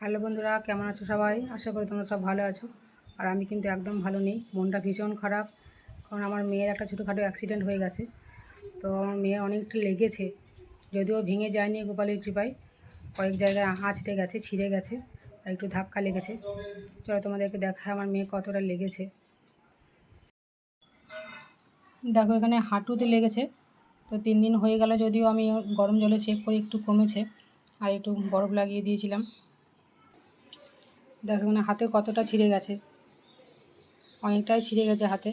Hello বন্ধুরা, কেমন আছো সবাই? আশা করি তোমরা সব ভালো আছো। আর আমি কিন্তু একদম ভালো নেই, মনটা ভীষণ খারাপ। কারণ আমার মেয়ের একটা ছোটোখাটো অ্যাক্সিডেন্ট হয়ে গেছে। তো আমার মেয়ের অনেকটা লেগেছে, যদিও ভেঙে যায়নি গোপালের কৃপায়। কয়েক জায়গায় আঁচড়ে গেছে, ছিঁড়ে গেছে আর একটু ধাক্কা লেগেছে। চলো তোমাদেরকে দেখায় আমার মেয়ে কতটা লেগেছে। দেখো, এখানে হাঁটুতে লেগেছে। তো তিন দিন হয়ে গেল, যদিও আমি গরম জলে চেক করে, একটু কমেছে। আর একটু বরফ লাগিয়ে দিয়েছিলাম। দেখো মানে হাতে কতটা ছিঁড়ে গেছে। অনেকটাই ছিঁড়ে গেছে হাতে।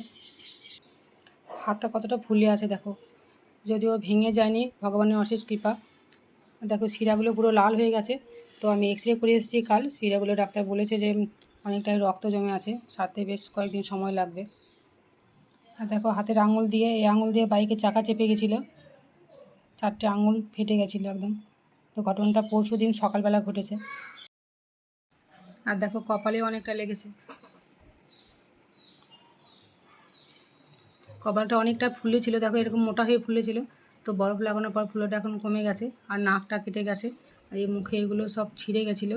হাতটা কতটা ফুলে আছে দেখো। যদিও ভেঙে যায়নি, ভগবানের অশেষ কৃপা। দেখো শিরাগুলো পুরো লাল হয়ে গেছে। তো আমি এক্স রে করে এসেছি কাল। শিরাগুলো ডাক্তার বলেছে যে অনেকটাই রক্ত জমে আছে। সারতে বেশ কয়েকদিন সময় লাগবে। আর দেখো হাতের আঙুল দিয়ে, এই আঙুল দিয়ে বাইকের চাকা চেপে গেছিল। চারটে আঙুল ফেটে গেছিল একদম। তো ঘটনাটা পরশু দিন সকালবেলা ঘটেছে। আর দেখো কপালে অনেকটা লেগেছে। কপালটা অনেকটা ফুলেছিল দেখো এরকম মোটা হয়ে ফুলেছিল তো বরফ লাগানোর পর ফুলোটা এখন কমে গেছে আর নাকটা কেটে গেছে আর এই মুখে এগুলো সব ছিঁড়ে গেছিল।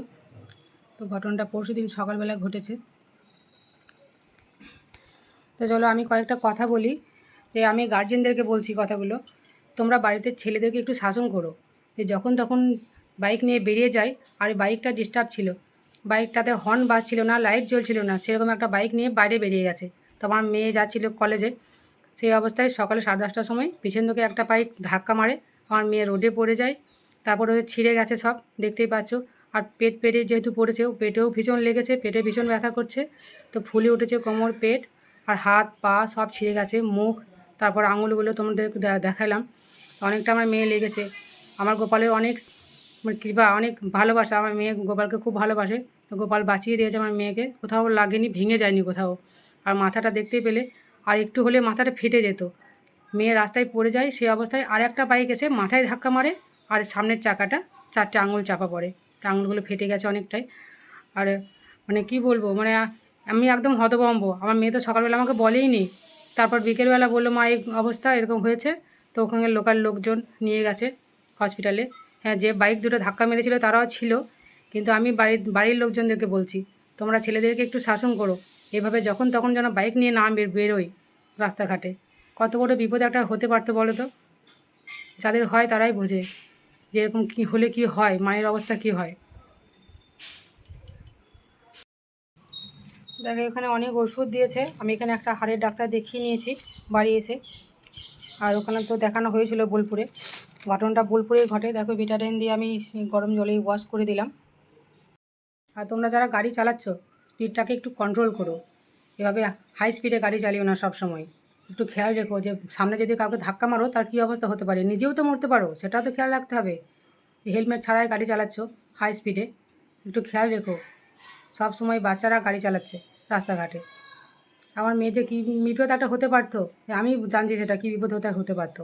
তো ঘটনাটা পরশু দিন সকালবেলা ঘটেছে। তো চলো আমি কয়েকটা কথা বলি, যে আমি গার্জেনদেরকে বলছি কথাগুলো। তোমরা বাড়িতে ছেলেদেরকে একটু শাসন করো, যে যখন তখন বাইক নিয়ে বেরিয়ে যায় আর বাইকটা ডিস্টার্ব ছিল বাইকটাতে হর্ন বাজছিল না, লাইট জ্বলছিল না, সেরকম একটা বাইক নিয়ে বাইরে বেরিয়ে গেছে। তো আমার মেয়ে যাচ্ছিল কলেজে। সেই অবস্থায় সকালে সাড়ে দশটার সময় পিছন দিকে একটা বাইক ধাক্কা মারে, আমার মেয়ে রোডে পড়ে যায়। তারপরে ছিঁড়ে গেছে সব, দেখতেই পাচ্ছ। আর পেট পেটে যেহেতু পড়েছে, ও পেটেও ভীষণ লেগেছে, পেটে ভীষণ ব্যথা করছে। তো ফুলে উঠেছে কোমর, পেট আর হাত, পা সব ছিঁড়ে গেছে, মুখ, তারপর আঙুলগুলো তোমাদের দেখালাম। অনেকটা আমার মেয়ে লেগেছে। আমার গোপালের অনেক মানে কৃপা, অনেক ভালোবাসা। আমার মেয়ে গোপালকে খুব ভালোবাসে। তো গোপাল বাঁচিয়ে দিয়েছে আমার মেয়েকে। কোথাও লাগেনি, ভেঙে যায়নি কোথাও। আর মাথাটা দেখতে পেলে, আর একটু হলে মাথাটা ফেটে যেত। মেয়ে রাস্তায় পড়ে যায় সেই অবস্থায় আর একটা বাইক এসে মাথায় ধাক্কা মারে আর সামনের চাকাটা, চারটে আঙুল চাপা পড়ে। আঙুলগুলো ফেটে গেছে অনেকটাই। আর মানে কি বলব মানে আমি একদম হতভম্ব। আমার মেয়ে তো সকালবেলা আমাকে বলেই নি তারপর বিকেলবেলা বলল, মা, এই অবস্থা এরকম হয়েছে? তো ওখানে লোকাল লোকজন নিয়ে গেছে হসপিটালে হ্যাঁ যে বাইক দুটো ধাক্কা মেরেছিল তারাও ছিল। কিন্তু আমি বাড়ির বাড়ির লোকজনদেরকে বলছি, তোমরা ছেলেদেরকে একটু শাসন করো। এভাবে যখন তখন যেন বাইক নিয়ে না বের, বেরোয় রাস্তাঘাটে। কত বড় বিপদ একটা হতে পারতো বলো তো যাদের হয় তারাই বোঝে যে এরকম কী হলে কি হয়, মায়ের অবস্থা কি হয়। দেখো, এখানে অনেক ওষুধ দিয়েছে। আমি এখানে একটা হাড়ের ডাক্তার দেখিয়ে নিয়েছি বাড়ি এসে। আর ওখানে তো দেখানো হয়েছিল বোলপুরে। ঘটনাটা বোলপুরে ঘটে। দেখো ভিটামিন দিয়ে আমি গরম জলে ওয়াশ করে দিলাম। আর তোমরা যারা গাড়ি চালাচ্ছ স্পিডটাকে একটু কন্ট্রোল করো। এভাবে হাই স্পিডে গাড়ি চালিও না সব সময় একটু খেয়াল রেখো যে সামনে যদি কাউকে ধাক্কা মারো, তার কী অবস্থা হতে পারে? নিজেও তো মরতে পারো, সেটাও তো খেয়াল রাখতে হবে। হেলমেট ছাড়াই গাড়ি চালাচ্ছ হাই স্পিডে একটু খেয়াল রেখো সব সময় বাচ্চারা গাড়ি চালাচ্ছে রাস্তাঘাটে। আমার মেয়ে যে কী বিপদ একটা হতে পারতো, আমি জানছি সেটা কী বিপদ হতে হতে পারতো।